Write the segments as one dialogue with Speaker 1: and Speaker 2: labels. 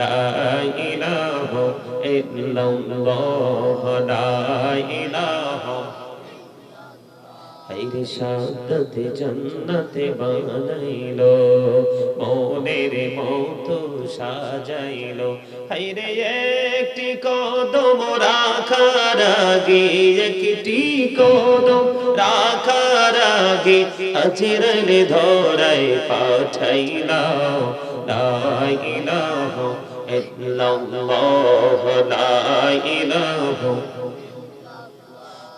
Speaker 1: لا إله إلا الله لا إله হাইরে সাদতে জন্নতে বানাইলো মনের মত সাজাইলো হাইরে একটি কদম রাখার আগে একটি কদম রাখার আগে আজরালে ধরাই পাঠাইলাম লা ইলাহা ইল্লাল্লাহ লা ইলাহা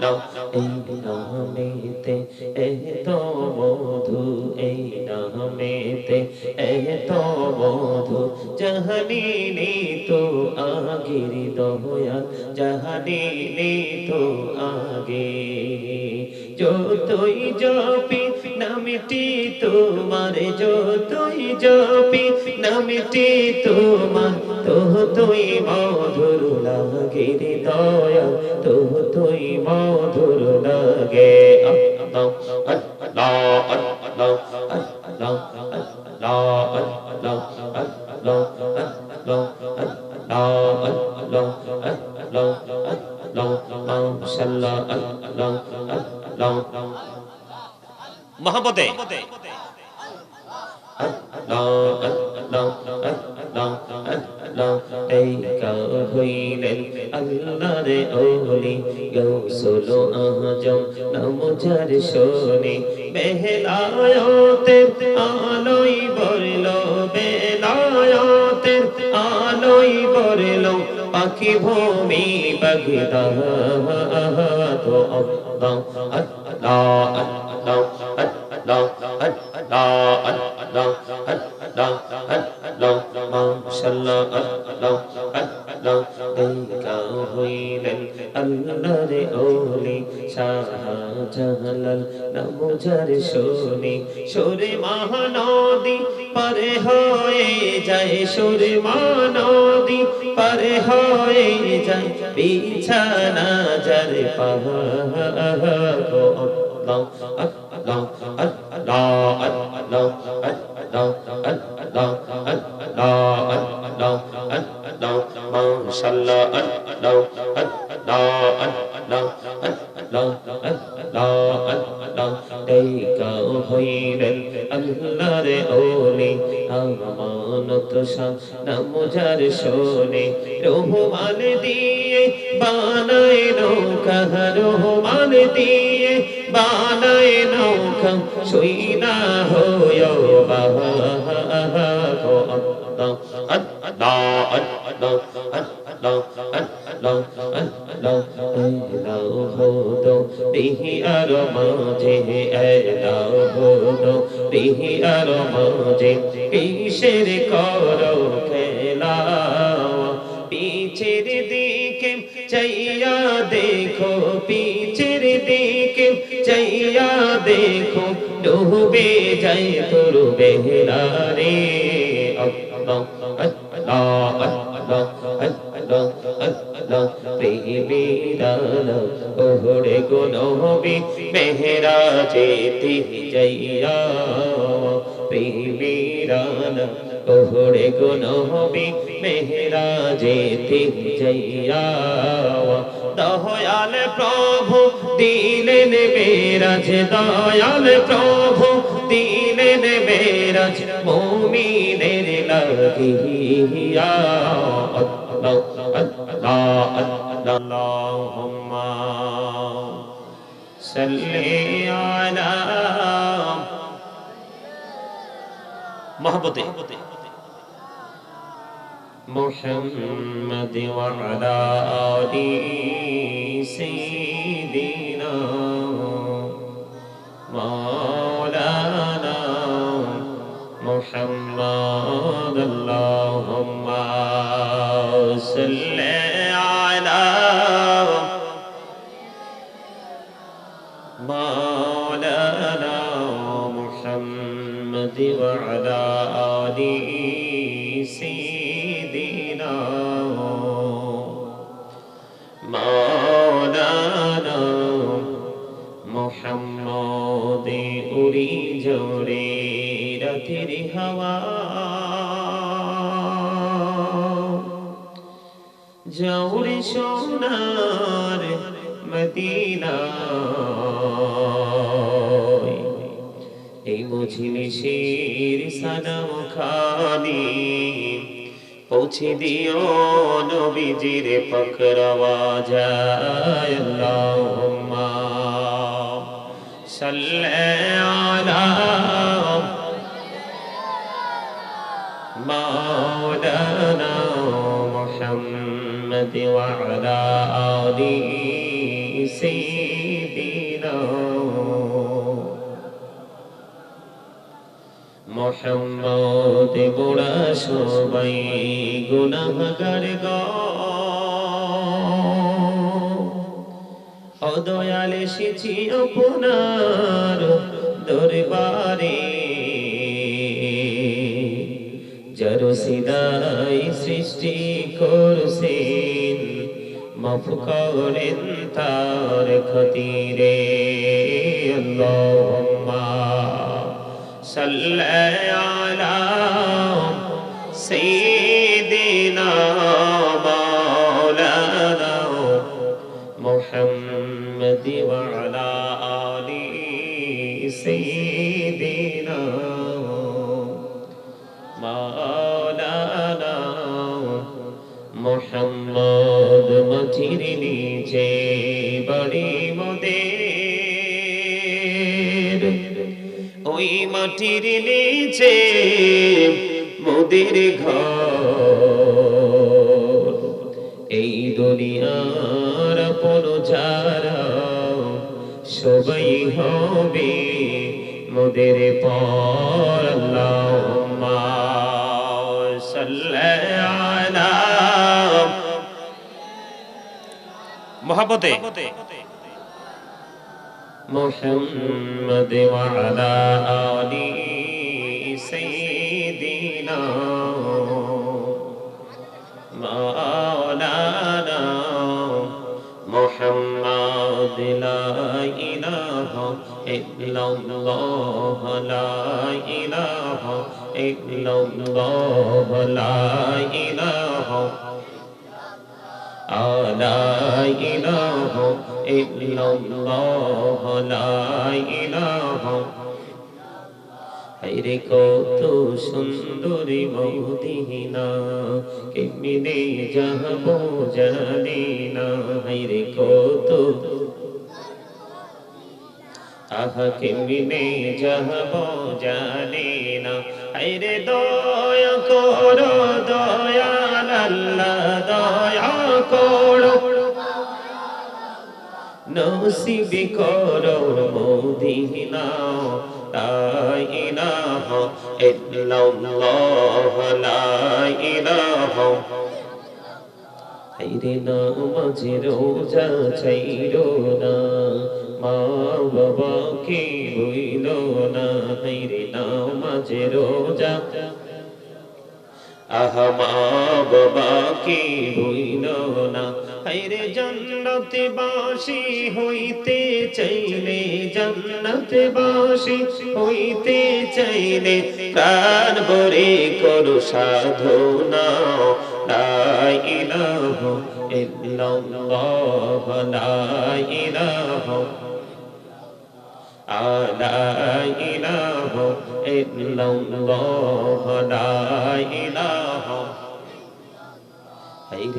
Speaker 1: নাও, এই নামেতে এত মধু, এই নামেতে এত মধু, জাহানি তো আগের দয়া জাহানি তো আগে, যতই জপি নামটি তোমার যতই জপি নামটি তোমার তো তুই মধুর লাগে রে দয়া তো তুই মধুর লাগে আল্লাহ আল্লাহ আল্লাহ আল্লাহ আল্লাহ আল্লাহ আল্লাহ আল্লাহ আল্লাহ আল্লাহ আল্লাহ আল্লাহ মহব্বতে। হইলেন আল্লাহর আলোই বরল বেলায়তে আলোই পাখি ভূমি বগদা তো আল্লাহ আল্লাহ হইলেন আল্লাহর ওলি শাহজালাল নাম যার শোনে সুরে মহানদী পারে হয়ে যায় সুরে মহানদী পারে হয়ে যায় বিছানা যার পাহাড় নামজার শোনে রহমান দিয়ে বানায় নৌকা রহমান দিয়ে বানায় নৌকা সইনা হয় আর মাঝে তিহি আর মাঝে কিসের কর খেলা। পিছের দিকে চাইয়া দেখো পি চাইয়া দেখো ডুবে যাই তোর বেহলা রে আল্লাহ আল্লাহ আল্লাহ আল্লাহ আল্লাহ প্রেমিরানা ওহরে গো নবী মেহরা যেতে যাইয়া প্রেমিরানা ওহরে গো মেহরা যেতে যাইয়া দয়াল প্রভু দিলেন মেরাজ দয়াল প্রভু দিলেন মেরাজ মেরাজ মুমিনের লাগিয়া আল্লাহ আল্লাহ আল্লাহুম্মা সাল্লি আলা মহব্বতে محمد وعلى آل سيدنا محمد اللهم صل রাতের হাওয়া। জৌরে সোনার মদিনা। এই মজলিসের সালাম খানি পৌঁছে দিও নবীজির পকরওয়া যায় আল্লাহুম্মা সাল্লি আলা مولانا محمد وعلى آل سيدنا মোহাম্মদ গোড়া সবাই গুনাহগার গ অদয়াল এসেছি আপনার দরবারে যার সিদাই সৃষ্টি করছেন। মাফ করেন তার খতিরে। আল্লাহুম্মা সাল্লি মোহাম্মদ মাটির নিচে বাড়ি মোদের। ওই মাটির নিচে মোদের ঘর। এই দুনিয়ার আপন যারা সবাই হবে মোদের পর। মহাপতে মোহাম্মদ ওয়ালা আলি সাইয়্যিদিনা মাওলানা মোহাম্মদ লা ইলাহা ইল্লাল্লাহ লা ইলাহা ইল্লাল্লাহ লা ইলাহা لا إله لا إله إلا الله لا إله হাইরে কত সুন্দরী মদিনা কেমনে যাব জানি না হাইরে কত আহা কেমনে যাব জানি না হাইরে দয়া করো দয়াল আল্লাহ দয়া করো। নসিবি করো মদিনা লা ইলাহা ইল্লাল্লাহ লা ইলাহা। হাইরে নামাজে রোজা চাইরো না মা বাবাকে বইল না। হাইরে নামাজে রোজা আহা, মা বাবাকে বইল না? হাইরে জান্নাতে বাসি হইতে চাইলে, জান্নাতে বাসি হইতে চাইলে প্রাণ ভরে করো সাধনা। লা ইলাহা ইল্লাল্লাহ, লা ইলাহা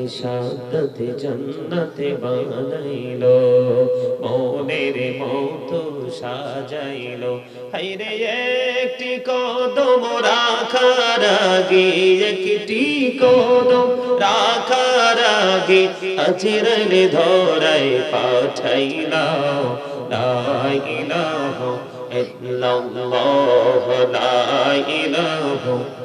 Speaker 1: সাদতে জান্নাতে বানাইলো, মনের মতো হাইরে একটি কদম রাখার আগে, একটি কদম রাখার আগে আজরাইলে লা illallah la ilaha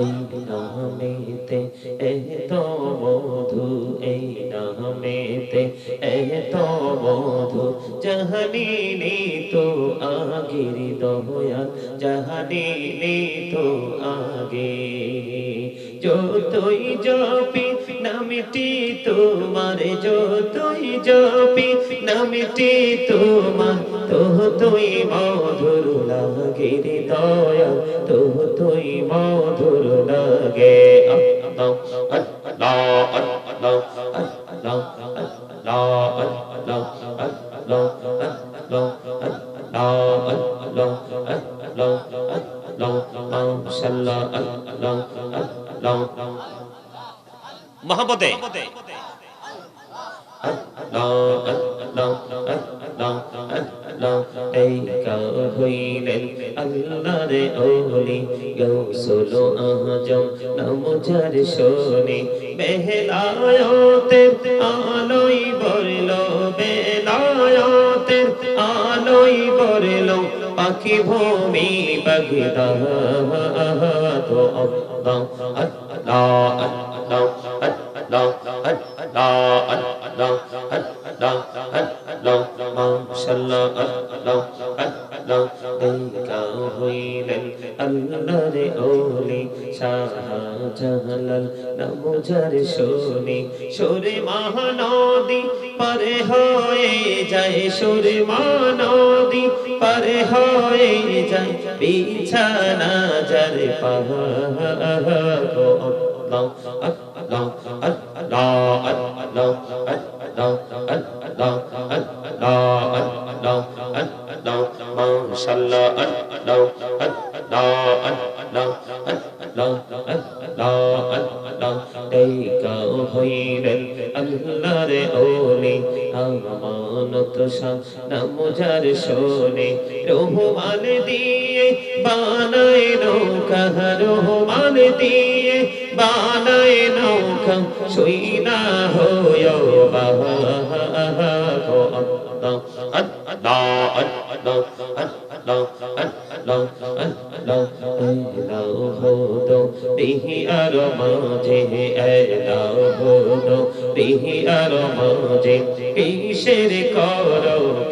Speaker 1: এই নামেতে এই তো মধু এই নামেতে এই তো মধু জহনীনি তো আগের দয়াল জহনীনি তো আগে যতই জপি নামটি তোমার যতই জপি, নামিটি তোমার তো তুই মধুর লাগে রে দয়া তো তুই মধুর লাগে। আল্লাহ আল্লাহ আল্লাহ। শোনে বেহলায়তে আলোই বরল বেলায়তে আলোই বরল পাখি ভূমি বগদা তো আল্লাহ নবুঝার শোনে সোরে মহানদী পারে হয়ে যায় সোরে মহানদী পারে হয়ে যায় বিছানা যার পাহ আমানত সামনা মুজার শোনে রহমান দিয়ে বানায় নৌকা রহমান দিয়ে বানায় নৌকা সইনা হয় আর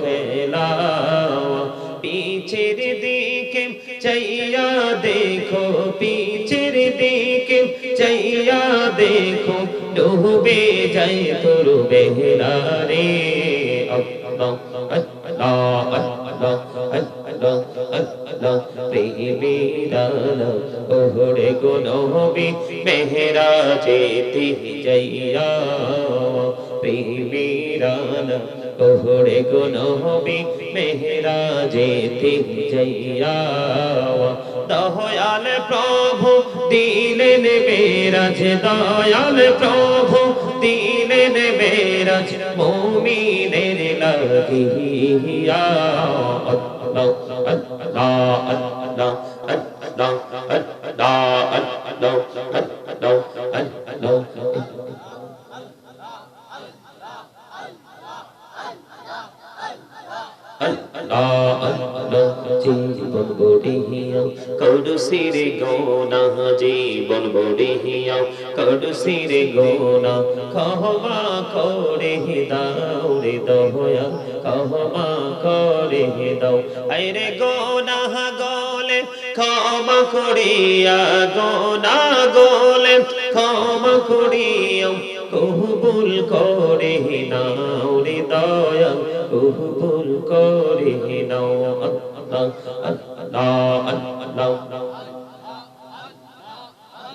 Speaker 1: খেলা পিছের দিয়ে চাইয়া দেখো পিছের দিকে চাইয়া দেখো ডুবে যাই তোর বেহরা রে ওহরে গো নবী মেহরা যেতে যাইয়া প্রেমিরানা ওহরে গো নবী মেহরা যেতে যাইয়া দয়াল প্রভু দিলেন মেরাজ, দয়াল প্রভু দিলেন মেরাজ, মুমিনের লাগিয়া আল্লাহ আল্লাহ আল্লাহ সিরে গোনা জীবন বড়িয়া কড়ু সিরে গোনা ক্ষমা করে দাও রে দয়া ক্ষমা করে দাও আরে গোনা গোলে ক্ষমা করিয়া গোনা গলে ক্ষমা করিয়া কবুল করে নাও রে দয়া কবুল করে নাও আল্লাহ আল্লাহ আল্লাহ